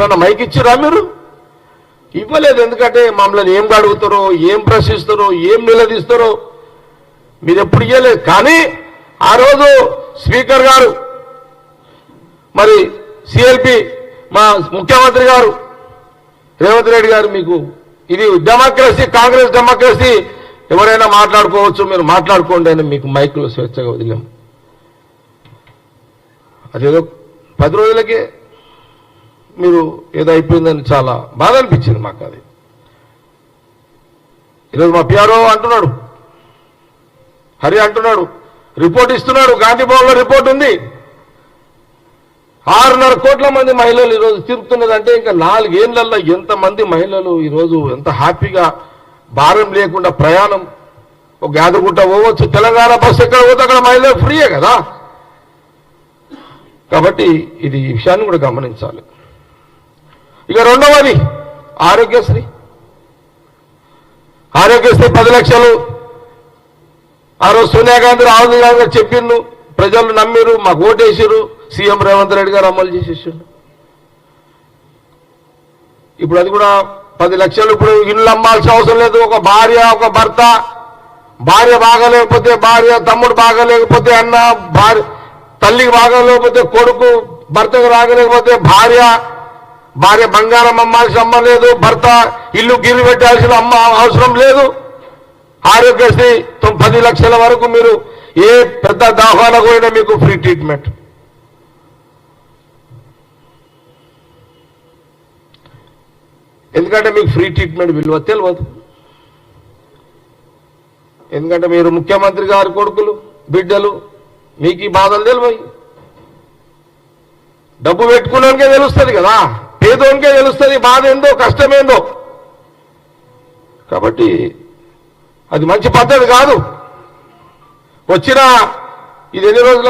ఎప్పుడన్నా మైక్ ఇచ్చిరా మీరు? ఇవ్వలేదు. ఎందుకంటే మమ్మల్ని ఏం అడుగుతారో ఏం ప్రశ్నిస్తారో ఏం నిలదీస్తారో మీరు ఎప్పుడు ఇవ్వలేదు కానీ ఆ రోజు స్పీకర్ గారు మరి సిఎల్పి మా ముఖ్యమంత్రి గారు రేవంత్ రెడ్డి గారు మీకు ఇది డెమోక్రసీ కాంగ్రెస్ డెమోక్రసీ ఎవరైనా మాట్లాడుకోవచ్చు మీరు మాట్లాడుకోండి అని మీకు మైకులు స్వేచ్ఛగా వదిలాము అదేదో పది రోజులకే మీరు ఏదో అయిపోయిందని చాలా బాధ అనిపించింది మాకు అది ఈరోజు మా పిఆర్ఓ అంటున్నాడు. హరి అంటున్నాడు. రిపోర్ట్ ఇస్తున్నాడు. గాంధీ భవన్లో రిపోర్ట్ ఉంది. ఆరున్నర కోట్ల మంది మహిళలు ఈరోజు తిరుగుతున్నదంటే ఇంకా నాలుగేళ్ళలో ఎంతమంది మహిళలు ఈరోజు ఎంత హ్యాపీగా భారం లేకుండా ప్రయాణం ఒక యాదగుట్ట పోవచ్చు. తెలంగాణ బస్సు ఎక్కడ పోతే అక్కడ మహిళలు ఫ్రీయే కదా. కాబట్టి ఇది ఈ విషయాన్ని కూడా గమనించాలి. ఇక రెండవది ఆరోగ్యశ్రీ. ఆరోగ్యశ్రీ పది లక్షలు. ఆ రోజు సోనియా గాంధీ రాహుల్ గాంధీ గారు చెప్పిండు ప్రజలు నమ్మిరు మాకు ఓటేసిరు సీఎం రేవంత్ రెడ్డి గారు అమలు చేసేసిండు ఇప్పుడు అది కూడా పది లక్షలు ఇప్పుడు ఇల్లు అమ్మాల్సిన అవసరం లేదు ఒక భార్య ఒక భర్త భార్య బాగలేకపోతే భార్య తమ్ముడు బాగలేకపోతే అన్న భార్య తల్లికి బాగలేకపోతే కొడుకు భర్తకు రాగలేకపోతే భార్య భార్య బంగారం అమ్మాల్సిన అమ్మ లేదు భర్త ఇల్లు గిరి పెట్టాల్సిన అమ్మ అవసరం లేదు. ఆరోగ్యశ్రీ తొమ్- పది లక్షల వరకు మీరు ఏ పెద్ద దాహ్వానకు పోయినా మీకు ఫ్రీ ట్రీట్మెంట్. ఎందుకంటే మీకు ఫ్రీ ట్రీట్మెంట్ విలువ తెలియదు ఎందుకంటే మీరు ముఖ్యమంత్రి గారి కొడుకులు బిడ్డలు మీకు ఈ బాధలు తెలివయి. డబ్బు పెట్టుకున్నానికే తెలుస్తుంది కదా. పేదోనికే తెలుస్తుంది బాధ ఏందో కష్టమేందో. కాబట్టి అది మంచి పద్ధతి కాదు. వచ్చిన ఇది ఎన్ని రోజులు